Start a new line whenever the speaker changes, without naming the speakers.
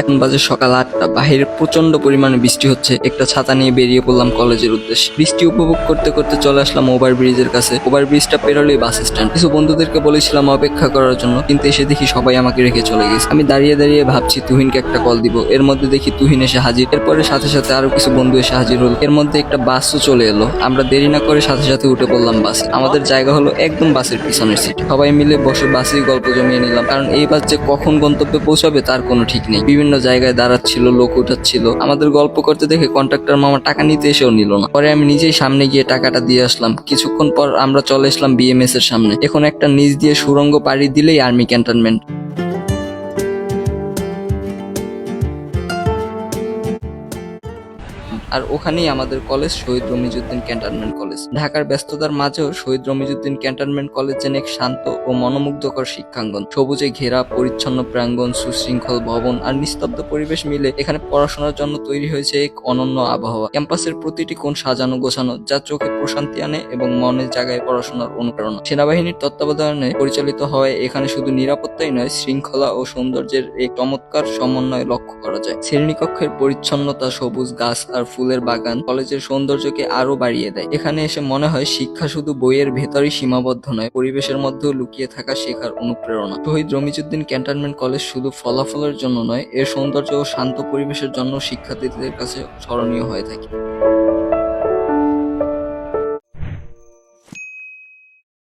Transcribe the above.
এখন বাজে সকাল আটটা। বাহিরে প্রচণ্ড পরিমাণে বৃষ্টি হচ্ছে। একটা ছাতা নিয়ে বেরিয়ে পড়লাম কলেজের উদ্দেশ্যে। বৃষ্টি উপভোগ করতে করতে চলে আসলাম ওভার ব্রিজের কাছে। ওভার ব্রিজটা পেরোলেই বাস স্ট্যান্ড কিছু বন্ধুদেরকে বলেছিলাম অপেক্ষা করার জন্য, কিন্তু এসে দেখি সবাই আমাকে রেখে চলে গেছে। আমি দাঁড়িয়ে দাঁড়িয়ে ভাবছি, তুহিনকে একটা কল দিব। এর মধ্যে দেখি তুহিন এসে হাজির। এরপরে সাথে সাথে আরও কিছু বন্ধু এসে হাজির হলো। এর মধ্যে একটা বাসও চলে এলো। আমরা দেরি না করে সাথে সাথে উঠে পড়লাম বাসে আমাদের জায়গা হলো একদম বাসের পিছনের সিট সবাই মিলে বসে বাসেই গল্প জমিয়ে নিলাম। কারণ এই বাস যে কখন গন্তব্যে পৌঁছাবে তার কোনো ঠিক নেই। বিভিন্ন জায়গায় দাঁড়াচ্ছিল, লোক উঠাচ্ছিল। আমাদের গল্প করতে দেখে কন্ট্রাক্টর মামা টাকা নিতে এসেও নিল না। পরে আমি নিজেই সামনে গিয়ে টাকাটা দিয়ে আসলাম। কিছুক্ষণ পর আমরা চলে আসলাম বিএমএস এর সামনে। এখন একটা নিচ দিয়ে সুরঙ্গ পাড়ি দিলেই আর্মি ক্যান্টনমেন্ট আর ওখানেই আমাদের college Shaheed Ramizuddin cantonment college. ঢাকার ব্যস্ততার মাঝেও শহীদ রমিজুদ্দিন ক্যান্টনমেন্ট কলেজ যেন এক শান্ত ও মনোমুগ্ধকর শিক্ষাঙ্গন। সবুজে ঘেরা, পরিচ্ছন্ন প্রাঙ্গণ, সুশৃঙ্খল ভবন আর নিস্তব্ধ পরিবেশ মিলে এখানে পড়াশোনার জন্য তৈরি হয়েছে এক অনন্য আবহাওয়া। ক্যাম্পাসের প্রতিটি কোণ সাজানো গোছানো যা চোখে প্রশান্তি আনে এবং মনের জায়গায় পড়াশোনার অনুপ্রেরণা। সেনাবাহিনীর তত্ত্বাবধানে পরিচালিত হওয়ায় এখানে শুধু নিরাপত্তাই নয়, শৃঙ্খলা ও সৌন্দর্যের এক চমৎকার সমন্বয় লক্ষ্য করা যায়। শ্রেণীকক্ষের পরিচ্ছন্নতা সবুজ, গাছ আর ফুলের বাগান, কলেজের সৌন্দর্যকে আরও বাড়িয়ে দেয়। এখানে এসে মনে হয় শিক্ষা শুধু বইয়ের ভেতরই সীমাবদ্ধ নয়, পরিবেশের মধ্যেও লুকিয়ে থাকা শেখার অনুপ্রেরণা। শহীদ রমিজুদ্দিন ক্যান্টনমেন্ট কলেজ শুধু ফলাফলের জন্য নয়, এর সৌন্দর্য ও শান্ত পরিবেশের জন্য শিক্ষার্থীদের কাছে স্মরণীয় হয়ে থাকে।